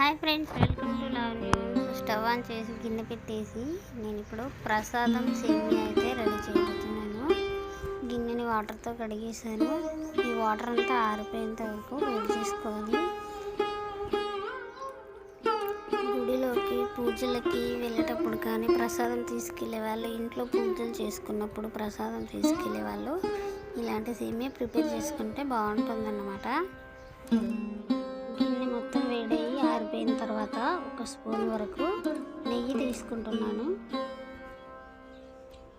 Hi friends welcome to love stove on చేసి గిన్నె పెట్టేసి నేను ఇప్పుడు ప్రసాదం సేమియా అయితే రెడీ చేయబోతున్నాను గిన్నెని వాటర్తో కడిగేసాను ఈ వాటర్ అంతా ఆరిపోయేంత వరకు వేడి చేసుకోవాలి. గుడిలోకి పూజలకి వెళ్ళేటప్పుడు కానీ ప్రసాదం తీసుకెళ్ళే వాళ్ళు ఇంట్లో పూజలు చేసుకున్నప్పుడు ప్రసాదం తీసుకెళ్ళే వాళ్ళు ఇలాంటి సేమియా ప్రిపేర్ చేసుకుంటే బాగుంటుందన్నమాట. అయిన తర్వాత ఒక స్పూన్ వరకు నెయ్యి తీసుకుంటున్నాను.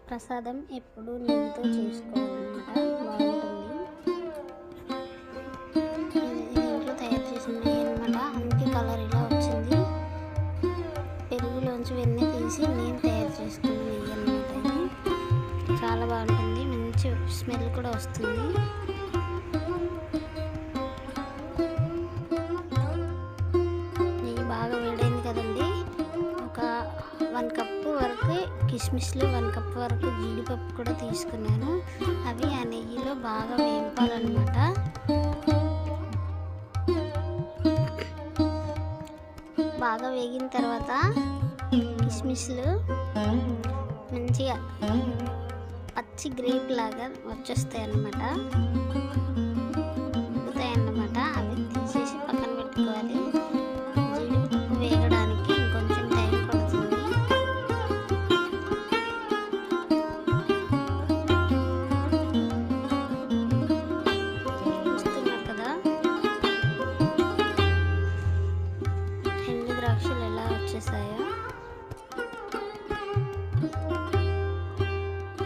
ప్రసాదం ఎప్పుడు నెయ్యితో చేసుకోవాలన్నమాట. బాగుంటుంది. ఇంట్లో తయారు చేసిన నెయ్యి అనమాట అందుకే కలర్ ఇలా వచ్చింది. పెరుగులోంచి వెన్నె తీసి నేను తయారు చేసుకున్న నెయ్యి అనమాట ఇది. చాలా బాగుంటుంది. మంచి స్మెల్ కూడా వస్తుంది. కిస్మిస్లు వన్ కప్ వరకు జీడిపప్పు కూడా తీసుకున్నాను. అవి ఆ నెయ్యిలో బాగా వేపాలన్నమాట. బాగా వేగిన తర్వాత కిస్మిస్లు మంచిగా పచ్చి గ్రేప్ లాగా వచ్చేస్తాయి అన్నమాట ద్రాక్షలు ఎలా వచ్చేసాయో.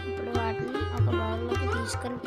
ఇప్పుడు వాటిని ఒక బౌల్లోకి తీసుకొని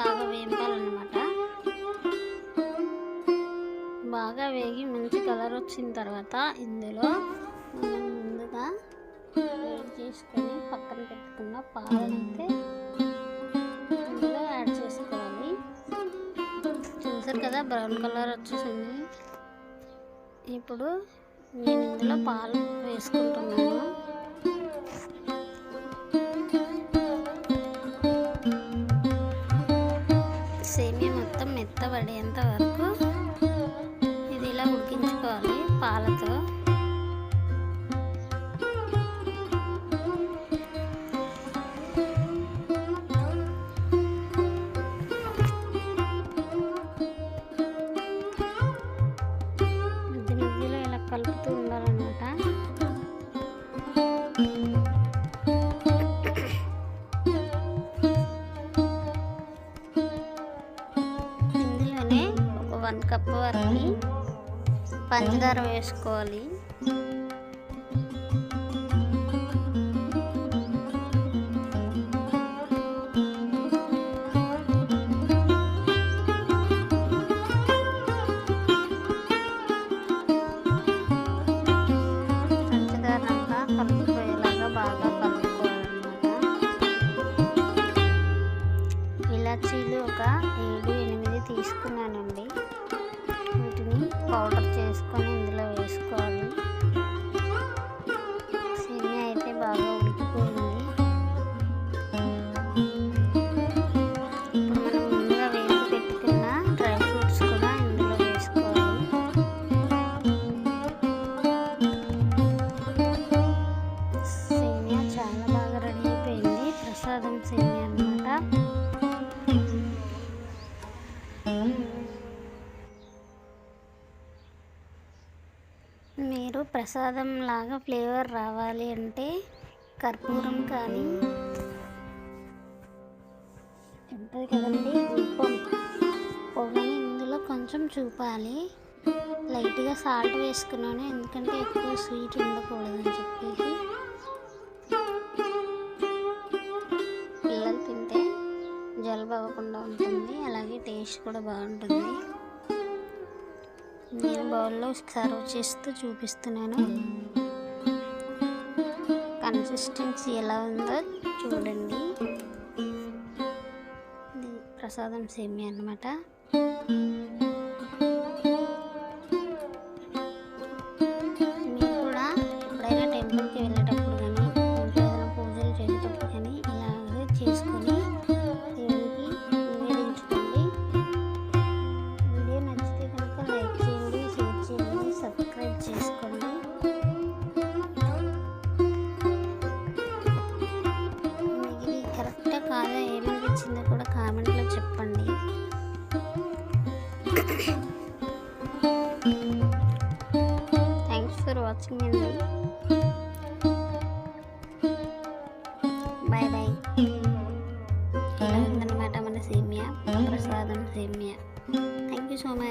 బాగా వేయించాలన్నమాట బాగా వేగి మంచి కలర్ వచ్చిన తర్వాత ఇందులో మనం ముందుగా వేడి చేసుకొని పక్కన పెట్టుకున్న పాలనైతే ఇందులో యాడ్ చేసుకోవాలి. చూసారు కదా బ్రౌన్ కలర్ వచ్చేసింది. ఇప్పుడు నేను ఇందులో పాలు వేసుకుంటున్నాను. మొత్తం మెత్తబడేంత వరకు ఇందులోనే ఒక వన్ కప్ వరకు పంచదార వేసుకోవాలి. ఇలాచీలు ఒక ఏడు ఎనిమిది తీసుకున్నానండి. వీటిని పౌడర్ చేసుకొని ప్రసాదం లాగా ఫ్లేవర్ రావాలి అంటే కర్పూరం కానీ ఉంటుంది కదండి. పొగని ఇందులో కొంచెం చూపాలి. లైట్గా సాల్ట్ వేసుకున్నాను. ఎందుకంటే ఎక్కువ స్వీట్ ఉండకూడదని చెప్పేసి. పిల్లలు తింటే జలుబు అవ్వకుండా ఉంటుంది. అలాగే టేస్ట్ కూడా బాగుంటుంది. నేను బౌల్లో సర్వ్ చేస్తూ చూపిస్తున్నాను. కన్సిస్టెన్సీ ఎలా ఉందో చూడండి. ఇది ప్రసాదం సేమియా అన్నమాట. కామెంట్లో చెప్పండి. థ్యాంక్స్ ఫర్ వాచింగ్ అండి